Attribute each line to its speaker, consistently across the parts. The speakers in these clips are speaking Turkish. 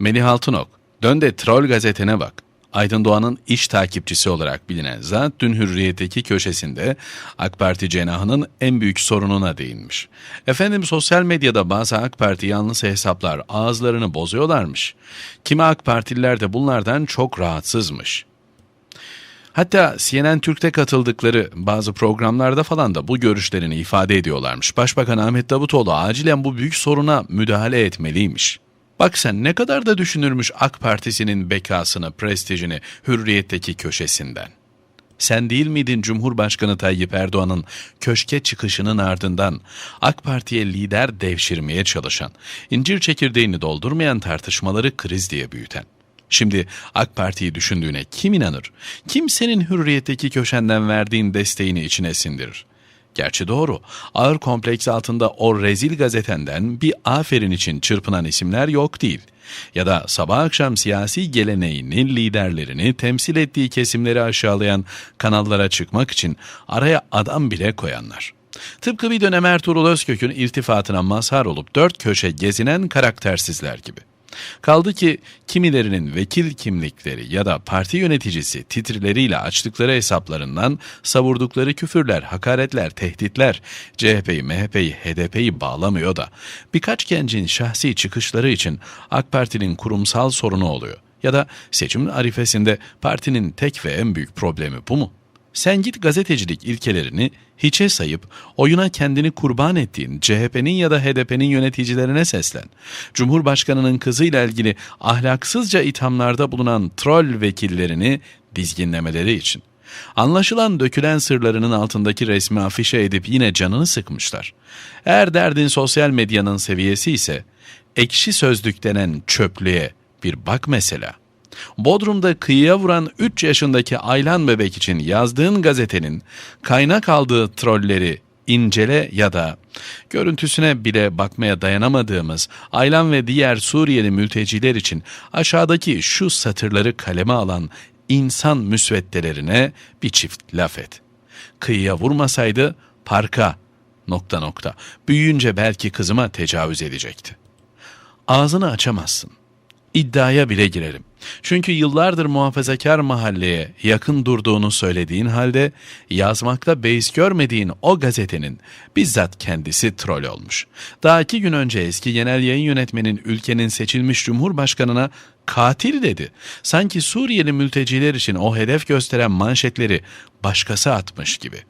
Speaker 1: Melih Altınok, dön de troll gazetene bak. Aydın Doğan'ın iş takipçisi olarak bilinen zat dün Hürriyet'teki köşesinde AK Parti cenahının en büyük sorununa değinmiş. Efendim sosyal medyada bazı AK Parti yanlısı hesaplar ağızlarını bozuyorlarmış. Kimi AK Partililer de bunlardan çok rahatsızmış. Hatta CNN Türk'te katıldıkları bazı programlarda falan da bu görüşlerini ifade ediyorlarmış. Başbakan Ahmet Davutoğlu acilen bu büyük soruna müdahale etmeliymiş. Bak sen ne kadar da düşünürmüş AK Partisi'nin bekasını, prestijini hürriyetteki köşesinden. Sen değil miydin Cumhurbaşkanı Tayyip Erdoğan'ın köşke çıkışının ardından AK Parti'ye lider devşirmeye çalışan, incir çekirdeğini doldurmayan tartışmaları kriz diye büyüten? Şimdi AK Parti'yi düşündüğüne kim inanır? Kim senin hürriyetteki köşenden verdiğin desteğini içine sindirir? Gerçi doğru, ağır kompleks altında o rezil gazetenden bir aferin için çırpınan isimler yok değil. Ya da sabah akşam siyasi geleneğini, liderlerini, temsil ettiği kesimleri aşağılayan kanallara çıkmak için araya adam bile koyanlar. Tıpkı bir dönem Ertuğrul Özkök'ün irtifatına mazhar olup dört köşe gezinen karaktersizler gibi. Kaldı ki kimilerinin vekil kimlikleri ya da parti yöneticisi titrileriyle açtıkları hesaplarından savurdukları küfürler, hakaretler, tehditler CHP'yi, MHP'yi, HDP'yi bağlamıyor da birkaç gencin şahsi çıkışları için AK Parti'nin kurumsal sorunu oluyor. Ya da seçimin arifesinde partinin tek ve en büyük problemi bu mu? Sen git gazetecilik ilkelerini hiçe sayıp oyuna kendini kurban ettiğin CHP'nin ya da HDP'nin yöneticilerine seslen. Cumhurbaşkanının kızıyla ilgili ahlaksızca ithamlarda bulunan troll vekillerini dizginlemeleri için. Anlaşılan dökülen sırlarının altındaki resmi afişe edip yine canını sıkmışlar. Eğer derdin sosyal medyanın seviyesi ise ekşi sözlük denen çöplüğe bir bak mesela. Bodrum'da kıyıya vuran 3 yaşındaki Aylan bebek için yazdığın gazetenin kaynak aldığı trolleri incele ya da görüntüsüne bile bakmaya dayanamadığımız Aylan ve diğer Suriyeli mülteciler için aşağıdaki şu satırları kaleme alan insan müsveddelerine bir çift laf et. Kıyıya vurmasaydı parka nokta nokta büyüyünce belki kızıma tecavüz edecekti. Ağzını açamazsın. İddiaya bile girerim. Çünkü yıllardır muhafazakar mahalleye yakın durduğunu söylediğin halde yazmakta beis görmediğin o gazetenin bizzat kendisi troll olmuş. Daha iki gün önce eski genel yayın yönetmenin ülkenin seçilmiş cumhurbaşkanına katil dedi. Sanki Suriyeli mülteciler için o hedef gösteren manşetleri başkası atmış gibi.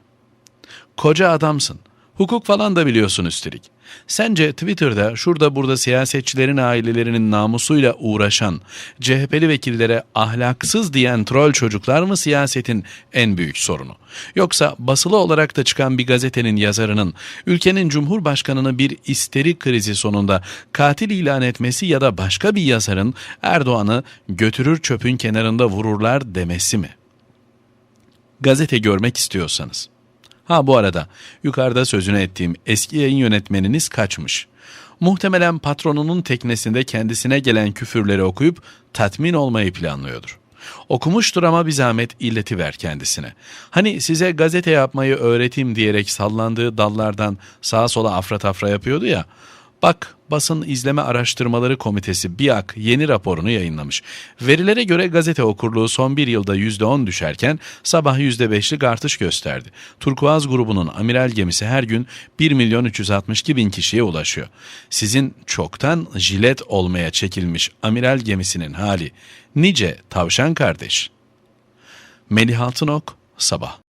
Speaker 1: Koca adamsın. Hukuk falan da biliyorsun üstelik. Sence Twitter'da şurada burada siyasetçilerin ailelerinin namusuyla uğraşan CHP'li vekillere ahlaksız diyen troll çocuklar mı siyasetin en büyük sorunu? Yoksa basılı olarak da çıkan bir gazetenin yazarının ülkenin cumhurbaşkanını bir isteri krizi sonunda katil ilan etmesi ya da başka bir yazarın Erdoğan'ı götürür çöpün kenarında vururlar demesi mi? Gazete görmek istiyorsanız Ha bu arada yukarıda sözünü ettiğim eski yayın yönetmeniniz kaçmış. Muhtemelen patronunun teknesinde kendisine gelen küfürleri okuyup tatmin olmayı planlıyordur. Okumuştur ama bir zahmet illeti ver kendisine. Hani size gazete yapmayı öğreteyim diyerek sallandığı dallardan sağa sola afra tafra yapıyordu ya. Bak Basın İzleme Araştırmaları Komitesi BİAK yeni raporunu yayınlamış. Verilere göre gazete okurluğu son bir yılda %10 düşerken sabah %5'lik artış gösterdi. Turkuaz grubunun amiral gemisi her gün 1 milyon 362 bin kişiye ulaşıyor. Sizin çoktan jilet olmaya çekilmiş amiral gemisinin hali nice tavşan kardeş. Melih Altınok, Sabah